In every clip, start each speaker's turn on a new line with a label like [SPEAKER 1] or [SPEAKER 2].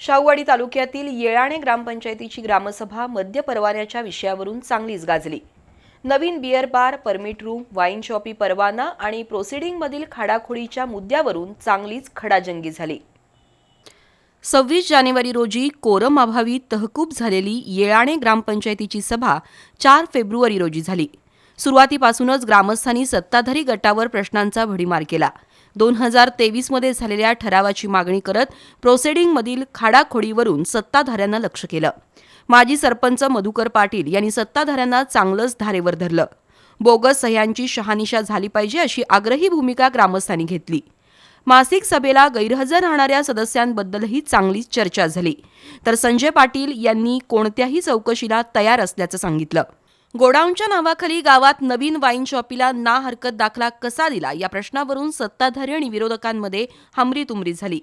[SPEAKER 1] शाहूवाडी तालुक्यातील येळाणे ग्रामपंचायतीची ग्रामसभा मद्य परवान्याच्या विषयावरून चांगलीच गाजली. नवीन beer bar permit room wine shoppe परवाना आणि प्रोसिडिंगमधील खाडाखोडीच्या मुद्द्यावरून चांगलीच खडाजंगी झाली. सव्वीस जानेवारी रोजी कोरम अभावी तहकूब झालेली येळाणे ग्रामपंचायतीची सभा चार फेब्रुवारी रोजी झाली. सुरुवातीपासूनच ग्रामस्थांनी सत्ताधारी गटावर प्रश्नांचा भडीमार केला. दोन हजार तेवीसमध्ये झालेल्या ठरावाची मागणी करत प्रोसेडिंगमधील खाडाखोडीवरून सत्ताधाऱ्यांना लक्ष केलं. माजी सरपंच मधुकर पाटील यांनी सत्ताधाऱ्यांना चांगलंच धारेवर धरलं. बोगस सह्यांची शहानिशा झाली पाहिजे अशी आग्रही भूमिका ग्रामस्थांनी घेतली. मासिक सभेला गैरहजर राहणाऱ्या सदस्यांबद्दलही चांगलीच चर्चा झाली. तर संजय पाटील यांनी कोणत्याही चौकशीला तयार असल्याचं सांगितलं. गोडाऊनच्या नावाखाली गावात नवीन वाईन शॉपीला ना हरकत दाखला कसा दिला? या प्रश्नावरून सत्ताधारी आणि विरोधकांमध्ये हमरीतुमरी झाली.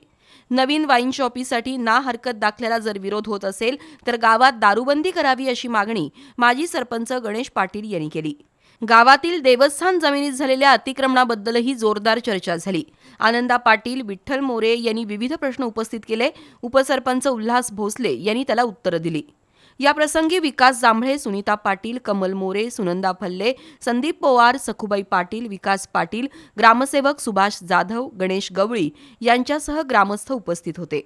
[SPEAKER 1] नवीन वाईन शॉपीसाठी ना हरकत दाखल्याला जर विरोध होत असेल तर गावात दारूबंदी करावी अशी मागणी माजी सरपंच गणेश पाटील यांनी केली. गावातील देवस्थान जमिनीत झालेल्या अतिक्रमणाबद्दलही जोरदार चर्चा झाली. आनंदा पाटील विठ्ठल मोरे यांनी विविध प्रश्न उपस्थित केले. उपसरपंच उल्हास भोसले यांनी त्याला उत्तरं दिली. याप्रसंगी विकास जांभळे सुनीता पाटील कमल मोरे सुनंदा फल्ले संदीप पवार सखुबाई पाटील विकास पाटील ग्रामसेवक सुभाष जाधव गणेश गवळी यांच्यासह ग्रामस्थ उपस्थित होते.